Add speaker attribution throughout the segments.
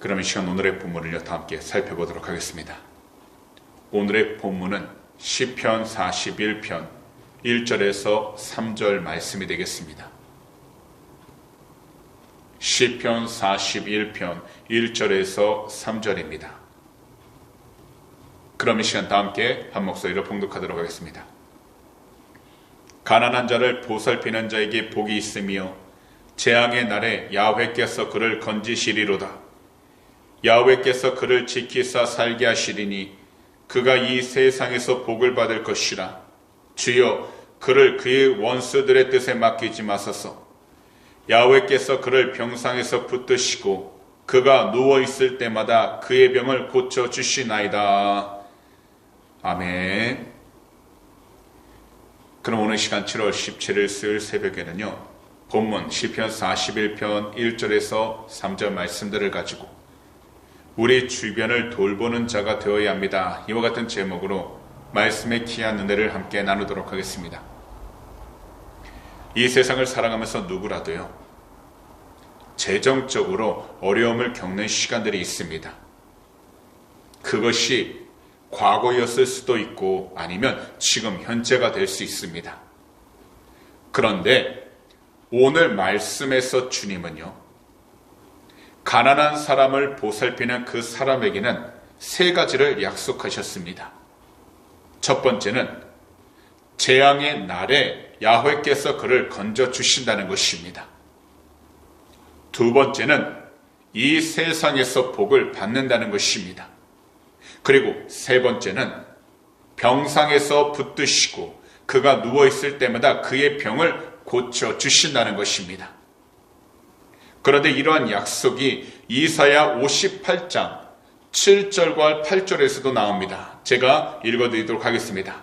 Speaker 1: 그러면 이 시간 오늘의 본문을 다 함께 살펴보도록 하겠습니다. 오늘의 본문은 시편 41편 1절에서 3절 말씀이 되겠습니다. 시편 41편 1절에서 3절입니다. 그럼 이 시간 다 함께 한 목소리로 봉독하도록 하겠습니다. 가난한 자를 보살피는 자에게 복이 있으며 재앙의 날에 야훼께서 그를 건지시리로다. 야훼께서 그를 지키사 살게 하시리니 그가 이 세상에서 복을 받을 것이라. 주여 그를 그의 원수들의 뜻에 맡기지 마소서. 야훼께서 그를 병상에서 붙드시고 그가 누워 있을 때마다 그의 병을 고쳐 주시나이다. 아멘. 그럼 오늘 시간 7월 17일 수요일 새벽에는요. 본문 시편 41편 1절에서 3절 말씀들을 가지고 우리 주변을 돌보는 자가 되어야 합니다. 이와 같은 제목으로 말씀의 귀한 은혜를 함께 나누도록 하겠습니다. 이 세상을 살아가면서 누구라도요. 재정적으로 어려움을 겪는 시간들이 있습니다. 그것이 과거였을 수도 있고 아니면 지금 현재가 될 수 있습니다. 그런데 오늘 말씀에서 주님은요, 가난한 사람을 보살피는 그 사람에게는 세 가지를 약속하셨습니다. 첫 번째는 재앙의 날에 야훼께서 그를 건져 주신다는 것입니다. 두 번째는 이 세상에서 복을 받는다는 것입니다. 그리고 세 번째는 병상에서 붙드시고 그가 누워 있을 때마다 그의 병을 고쳐 주신다는 것입니다. 그런데 이러한 약속이 이사야 58장 7절과 8절에서도 나옵니다. 제가 읽어드리도록 하겠습니다.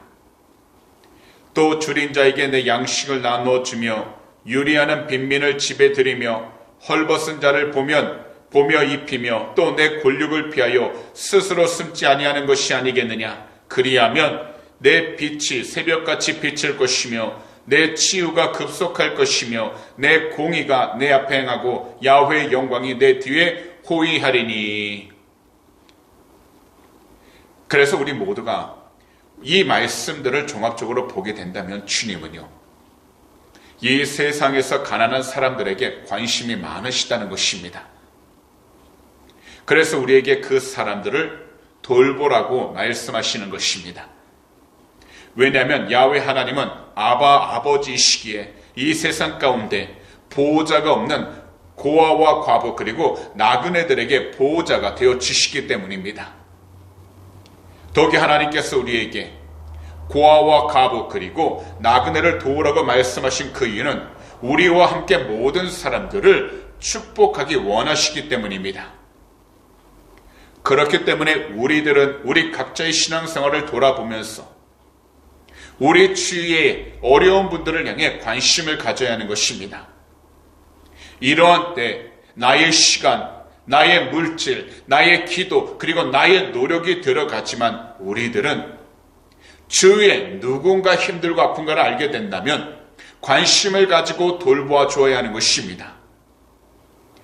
Speaker 1: 또 줄인 자에게 내 양식을 나누어 주며 유리하는 빈민을 집에 들이며 헐벗은 자를 보면 보며 입히며 또 내 권력을 피하여 스스로 숨지 아니하는 것이 아니겠느냐 그리하면 내 빛이 새벽같이 비칠 것이며 내 치유가 급속할 것이며 내 공의가 내 앞에 행하고 야훼의 영광이 내 뒤에 호위하리니 그래서 우리 모두가 이 말씀들을 종합적으로 보게 된다면 주님은요 이 세상에서 가난한 사람들에게 관심이 많으시다는 것입니다. 그래서 우리에게 그 사람들을 돌보라고 말씀하시는 것입니다. 왜냐하면 야외 하나님은 아바 아버지이시기에 이 세상 가운데 보호자가 없는 고아와 과부 그리고 나그네들에게 보호자가 되어 주시기 때문입니다. 더기 하나님께서 우리에게 고아와 과부 그리고 나그네를 도우라고 말씀하신 그 이유는 우리와 함께 모든 사람들을 축복하기 원하시기 때문입니다. 그렇기 때문에 우리들은 우리 각자의 신앙생활을 돌아보면서 우리 주위의 어려운 분들을 향해 관심을 가져야 하는 것입니다. 이러한 때 나의 시간, 나의 물질, 나의 기도, 그리고 나의 노력이 들어가지만 우리들은 주위에 누군가 힘들고 아픈가를 알게 된다면 관심을 가지고 돌보아 주어야 하는 것입니다.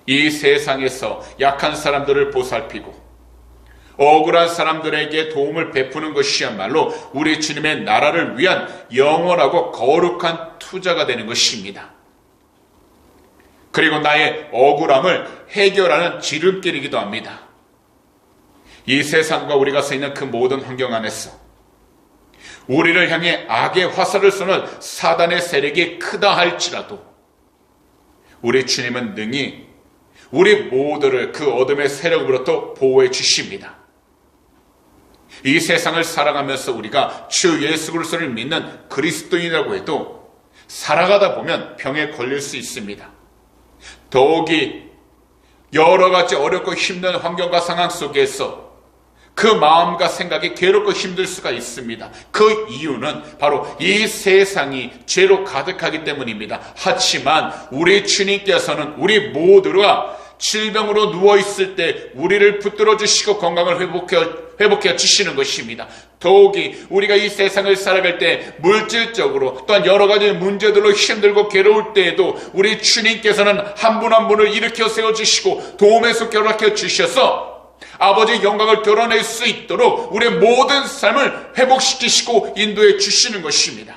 Speaker 1: 이 세상에서 약한 사람들을 보살피고 억울한 사람들에게 도움을 베푸는 것이야말로 우리 주님의 나라를 위한 영원하고 거룩한 투자가 되는 것입니다. 그리고 나의 억울함을 해결하는 지름길이기도 합니다. 이 세상과 우리가 서 있는 그 모든 환경 안에서 우리를 향해 악의 화살을 쏘는 사단의 세력이 크다 할지라도 우리 주님은 능히 우리 모두를 그 어둠의 세력으로부터 보호해 주십니다. 이 세상을 살아가면서 우리가 주 예수 그리스도를 믿는 그리스도인이라고 해도 살아가다 보면 병에 걸릴 수 있습니다. 더욱이 여러 가지 어렵고 힘든 환경과 상황 속에서 그 마음과 생각이 괴롭고 힘들 수가 있습니다. 그 이유는 바로 이 세상이 죄로 가득하기 때문입니다. 하지만 우리 주님께서는 우리 모두가 질병으로 누워있을 때 우리를 붙들어 주시고 건강을 회복해, 회복해 주시는 것입니다. 더욱이 우리가 이 세상을 살아갈 때 물질적으로 또한 여러 가지 문제들로 힘들고 괴로울 때에도 우리 주님께서는 한 분 한 분을 일으켜 세워주시고 도움에서 결합해 주셔서 아버지의 영광을 드러낼 수 있도록 우리의 모든 삶을 회복시키시고 인도해 주시는 것입니다.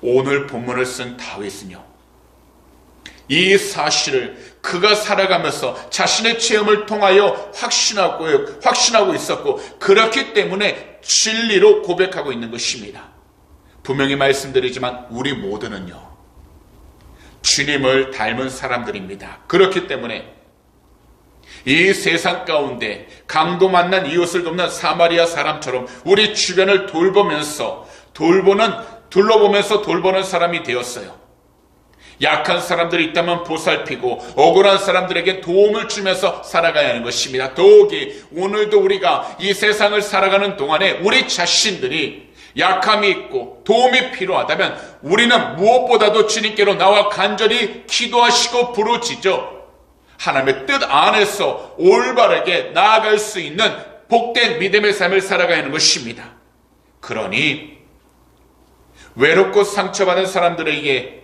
Speaker 1: 오늘 본문을 쓴 다윗은요. 이 사실을 그가 살아가면서 자신의 체험을 통하여 확신하고, 확신하고 있었고, 그렇기 때문에 진리로 고백하고 있는 것입니다. 분명히 말씀드리지만, 우리 모두는요, 주님을 닮은 사람들입니다. 그렇기 때문에, 이 세상 가운데 강도 만난 이웃을 돕는 사마리아 사람처럼 우리 주변을 돌보면서 돌보는 둘러보면서 돌보는 사람이 되었어요. 약한 사람들이 있다면 보살피고 억울한 사람들에게 도움을 주면서 살아가야 하는 것입니다. 더욱이 오늘도 우리가 이 세상을 살아가는 동안에 우리 자신들이 약함이 있고 도움이 필요하다면 우리는 무엇보다도 주님께로 나와 간절히 기도하시고 부르짖어 하나님의 뜻 안에서 올바르게 나아갈 수 있는 복된 믿음의 삶을 살아가야 하는 것입니다. 그러니 외롭고 상처받은 사람들에게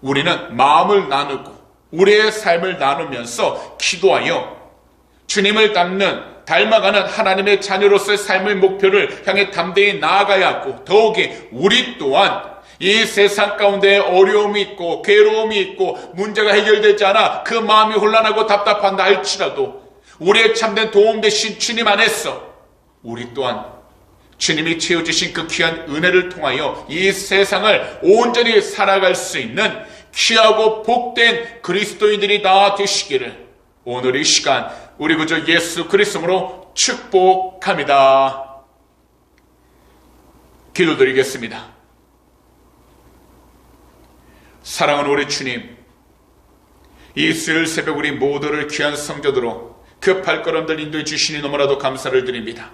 Speaker 1: 우리는 마음을 나누고 우리의 삶을 나누면서 기도하여 주님을 닮는 닮아가는 하나님의 자녀로서의 삶의 목표를 향해 담대히 나아가야 하고 더욱이 우리 또한 이 세상 가운데 어려움이 있고 괴로움이 있고 문제가 해결되지 않아 그 마음이 혼란하고 답답한다 할지라도 우리의 참된 도움 되신 주님 안에서 우리 또한 주님이 채워주신 그 귀한 은혜를 통하여 이 세상을 온전히 살아갈 수 있는 귀하고 복된 그리스도인들이 다 되시기를 오늘 이 시간 우리 구주 예수 그리스도로 축복합니다. 기도드리겠습니다. 사랑하는 우리 주님, 이 수요일 새벽 우리 모두를 귀한 성도들로 그 발걸음들 인도해 주시니 너무나도 감사를 드립니다.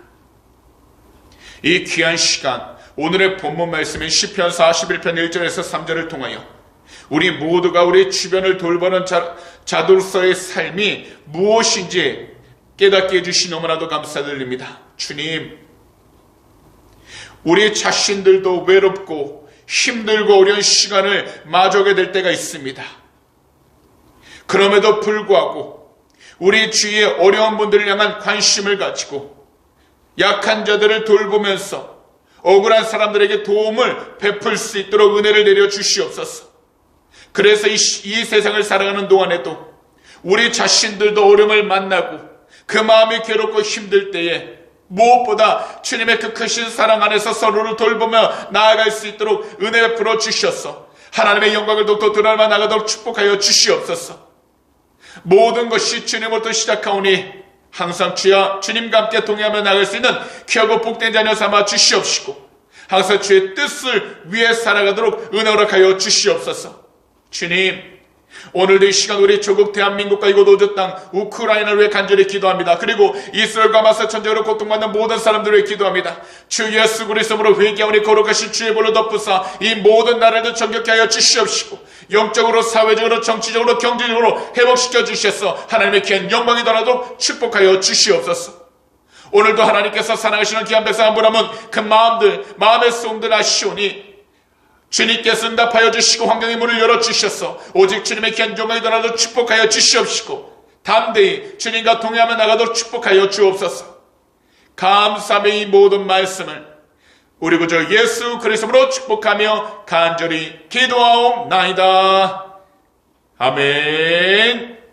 Speaker 1: 이 귀한 시간, 오늘의 본문 말씀인 시편 41편 1절에서 3절을 통하여 우리 모두가 우리 주변을 돌보는 자, 자들로서의 삶이 무엇인지 깨닫게 해주시 너무나도 감사드립니다. 주님, 우리 자신들도 외롭고 힘들고 어려운 시간을 마주하게 될 때가 있습니다. 그럼에도 불구하고 우리 주위의 어려운 분들을 향한 관심을 가지고 약한 자들을 돌보면서 억울한 사람들에게 도움을 베풀 수 있도록 은혜를 내려 주시옵소서. 그래서 이, 이 세상을 살아가는 동안에도 우리 자신들도 어려움을 만나고 그 마음이 괴롭고 힘들 때에 무엇보다 주님의 그 크신 사랑 안에서 서로를 돌보며 나아갈 수 있도록 은혜 풀어 주셔서 하나님의 영광을 더욱더 드러나 나가도록 축복하여 주시옵소서. 모든 것이 주님으로부터 시작하오니 항상 주여 주님과 함께 동행하며 나갈 수 있는 귀하고 복된 자녀 삼아 주시옵시고 항상 주의 뜻을 위해 살아가도록 은혜 허락하여 주시옵소서. 주님 오늘도 이 시간 우리 조국 대한민국과 이곳 오주 땅 우크라이나를 위해 간절히 기도합니다. 그리고 이스라엘과 마사 천적으로 고통받는 모든 사람들을 위해 기도합니다. 주 예수 그리스도로 회개하오니 거룩하신 주의 볼로 덮으사 이 모든 나라를 정격케 하여 주시옵시고 영적으로 사회적으로 정치적으로 경제적으로 회복시켜 주셔서 하나님의 귀한 영광이 더라도 축복하여 주시옵소서. 오늘도 하나님께서 사랑하시는 귀한 백성 한분 하면 그 마음들 마음의 소음들 아시오니 주님께서 응답하여 주시고 환경의 문을 열어주셔서 오직 주님의 귀한 영광이 더라도 축복하여 주시옵시고 담대히 주님과 동행하며 나가도록 축복하여 주옵소서 감사함의 이 모든 말씀을 우리 구주 예수 그리스도로 축복하며 간절히 기도하옵나이다. 아멘